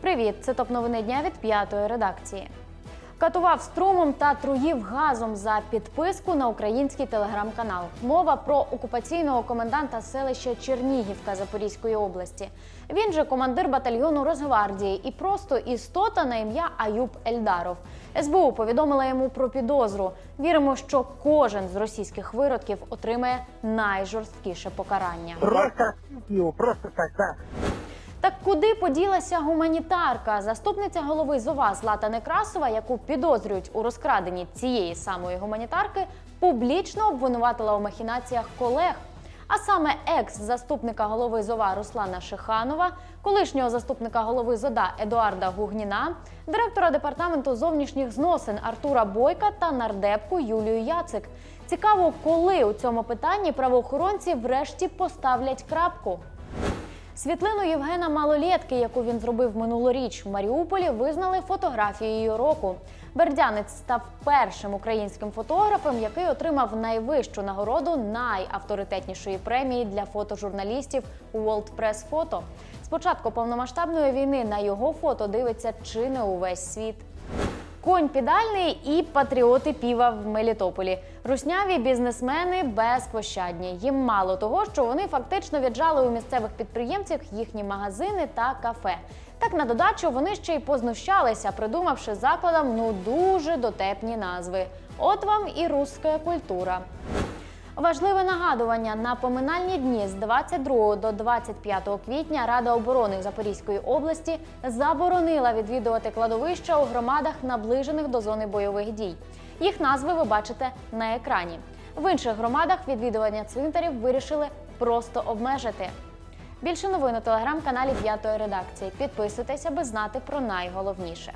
Привіт! Це топ новини дня від п'ятої редакції. Катував струмом та труїв газом за підписку на український телеграм-канал. Мова про окупаційного коменданта селища Чернігівка Запорізької області. Він же командир батальйону Росгвардії і просто істота на ім'я Аюб Ельдаров. СБУ повідомила йому про підозру. Віримо, що кожен з російських виродків отримає найжорсткіше покарання. Просто просто так, да. Так куди поділася гуманітарка? Заступниця голови ЗОВА Злата Некрасова, яку підозрюють у розкраденні цієї самої гуманітарки, публічно обвинуватила у махінаціях колег. А саме екс-заступника голови ЗОВА Руслана Шиханова, колишнього заступника голови ЗОДА Едуарда Гугніна, директора департаменту зовнішніх зносин Артура Бойка та нардепку Юлію Яцик. Цікаво, коли у цьому питанні правоохоронці врешті поставлять крапку. Світлину Євгена Малолєтки, яку він зробив минулоріч в Маріуполі, визнали фотографією року. Бердянець став першим українським фотографом, який отримав найвищу нагороду найавторитетнішої премії для фотожурналістів World Press Photo. З повномасштабної війни на його фото дивиться чи не увесь світ. Конь підальний і патріоти піва в Мелітополі. Русняві бізнесмени безпощадні. Їм мало того, що вони фактично віджали у місцевих підприємців їхні магазини та кафе. Так на додачу вони ще й познущалися, придумавши закладам ну дуже дотепні назви. От вам і руська культура. Важливе нагадування на поминальні дні з 22 до 25 квітня Рада оборони Запорізької області заборонила відвідувати кладовища у громадах, наближених до зони бойових дій. Їх назви ви бачите на екрані. В інших громадах відвідування цвинтарів вирішили просто обмежити. Більше новин у телеграм-каналі П'ятої редакції. Підписуйтесь, аби знати про найголовніше.